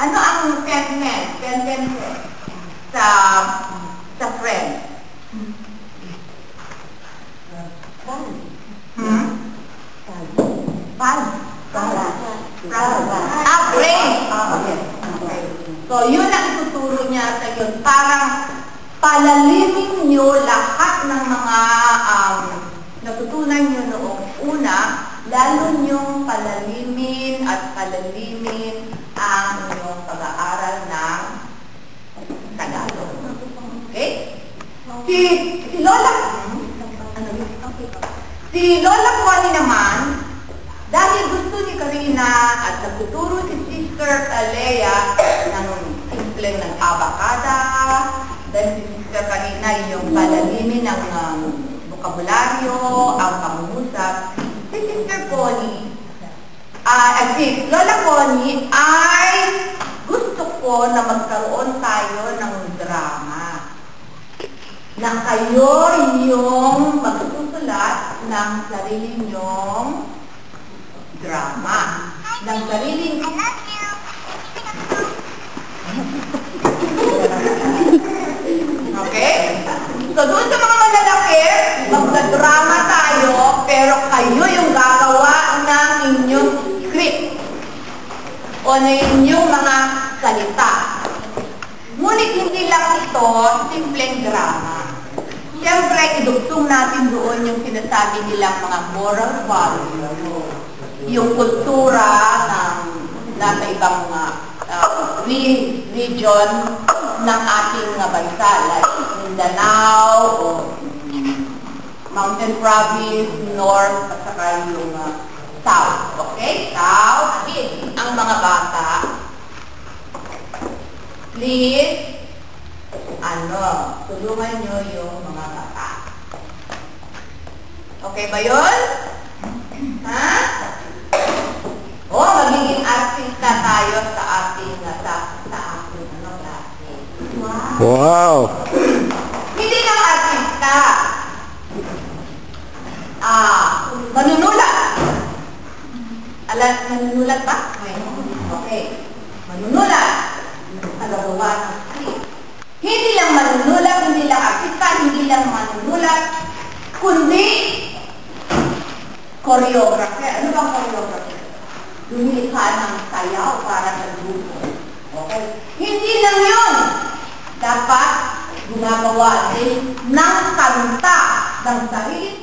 Ano ang sentence, sentence sa sa friend? Hmm? Pal. Ah, brain. So, yun ang ituturo niya sa yun. Parang palalimin niyo lahat ng mga um, natutunan niyo noong una, lalo niyong palalimin at palalimin ang inyong pag-aaral ng Tagalog. Okay? Si, si Lola, ano? Si Lola Connie naman, dahil gusto ni Karina at nagtuturo si Sister Alea ng simpleng ng abakada, dahil si Sister Karina yung palalimin ng um, bukabularyo, ang pangungusap, si Sister Connie, ah, uh, si Lola Connie ay gusto ko na magkaroon tayo ng drama na kayo yung magsusulat ng sarili nyong drama. Ng sarili Okay? So doon sa mga malalaki, magda-drama tayo, pero kayo yung gagawa ng inyong script o ng inyong mga salita. Ngunit hindi lang ito simpleng drama. Siyempre, idugtong natin doon yung sinasabi nilang mga moral values, yung kultura ng nasa ibang uh, uh, region ng ating uh, bansa, like Mindanao o Mountain Province, North, at saka yung uh, South. Okay? South, ang mga bata, please, tulungan nyo yung mga bata. Okay ba yun? Ha? O, oh, magiging artista tayo sa ating, sa, sa ating, ano, klase. Wow! Wow! Hindi lang artista. Ah, manunulat. Alam, manunulat ba? Okay. Manunulat. Nagagawa ng script. Hindi lang manunulat, hindi lang artista, hindi lang manunulat, kundi choreographer. Ano bang choreographer? Lumilikha ng sayaw para sa grupo. Okay? Hindi lang yun. Dapat gumagawa din ng kanta ng sarili